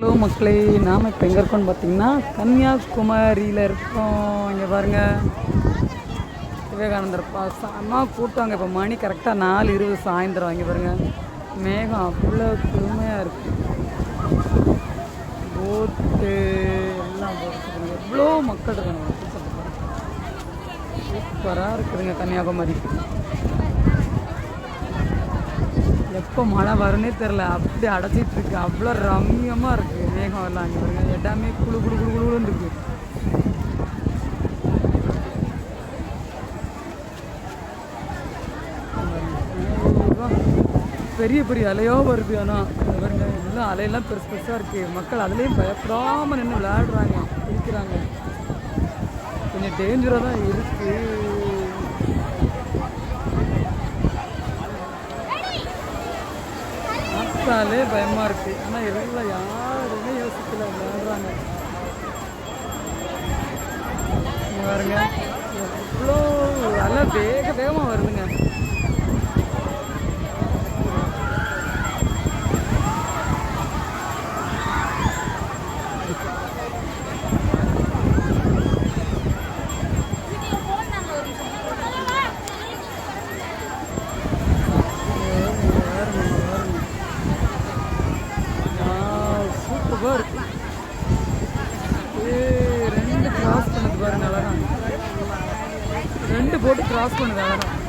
Hello மக்களே நாம் இப்போ எங்கே இருக்கோம்னு பார்த்தீங்கன்னா கன்னியாகுமரியில் இருக்கோம். இங்கே பாருங்க. விவேகானந்தர் பா செம்ம கூட்டம் இப்போ மணி கரெக்டாக நாலு இருபது சாயந்தரம். இங்கே பாருங்கள் மேகம் அவ்வளோ பெருமையாக இருக்குது போட்டு எல்லாம் போட்டு எவ்வளோ மக்கள் இருக்காங்க. சூப்பராக இருக்குதுங்க கன்னியாகுமரி. எப்போ மழை வரும்னே தெரில அப்படி அடைச்சிட்டு இருக்கு. அவ்வளோ ரம்மியமாக இருக்கு. மேகம் எல்லாம் அங்கே பாருங்க. எல்லாமே குளு குளு குளு குழு இருக்கு. பெரிய பெரிய அலையோ வருது. ஆனால் பாருங்க. எல்லாம் அலையெல்லாம் பெருசு பெருசாக இருக்கு. மக்கள் அதுலேயும் பயப்படாமல் நின்று விளையாடுறாங்க. குளிக்கிறாங்க கொஞ்சம் டேஞ்சராக தான் இருக்குது பார்த்தாலே பயமா இருக்கு. ஆனா எல்லாம் யாருமே யோசிக்கல. விளையாடுறாங்க. பாருங்க. எவ்வளோ நல்லா வேக வேகமாக வருதுங்க சூப்பராக இருக்கு ஏய், ரெண்டு கிராஸ் பண்ணது பாருங்க அழகா ரெண்டு போட்டு கிராஸ் பண்ணுவேன்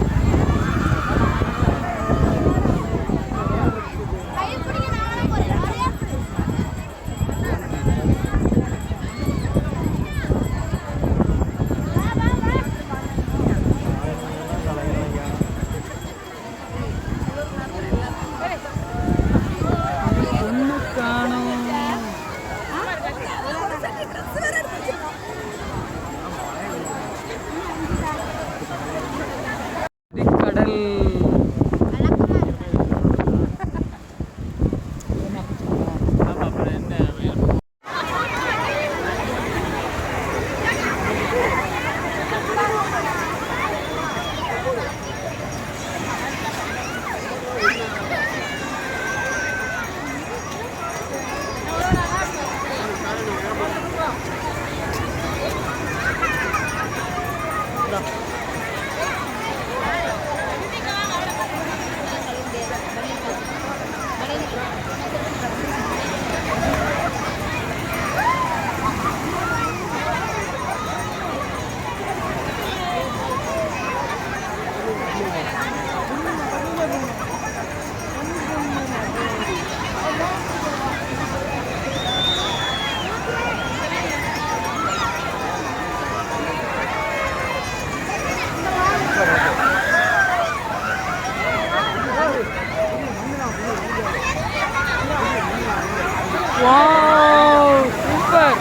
சூப்பர்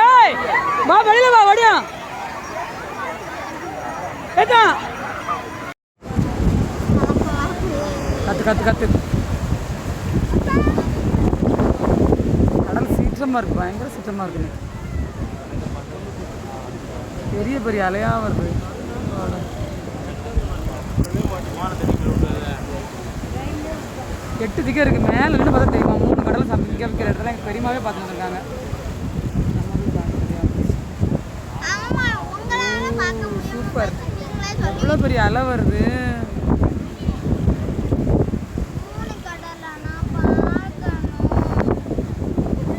ஏய் வா வெளியில வா வடியா ஏத்தா. கத்து கத்து. கடல் சீற்றமா இருக்கு பயங்கர சீற்றமா இருக்கு இன்னைக்கு. பெரிய பெரிய அலையா வருது. எட்டு திக்கம் இருக்கு மேல நின்று பார்த்தா தெரியுமா? மூணு கடல் சமைக்க வைக்கிற இடத்துல எங்கள் பெரியமாவே பார்த்துட்டு இருக்காங்க சூப்பர். எவ்வளோ பெரிய அலை வருது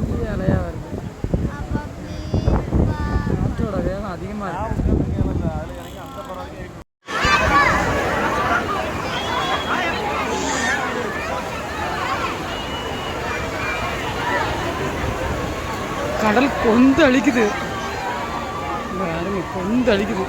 பெரிய அலையா வருது காற்றோட வேகம் அதிகமாக இருக்கு கடல் கொந்து அழிக்குது இங்க பாருங்க கொந்து அழிக்குது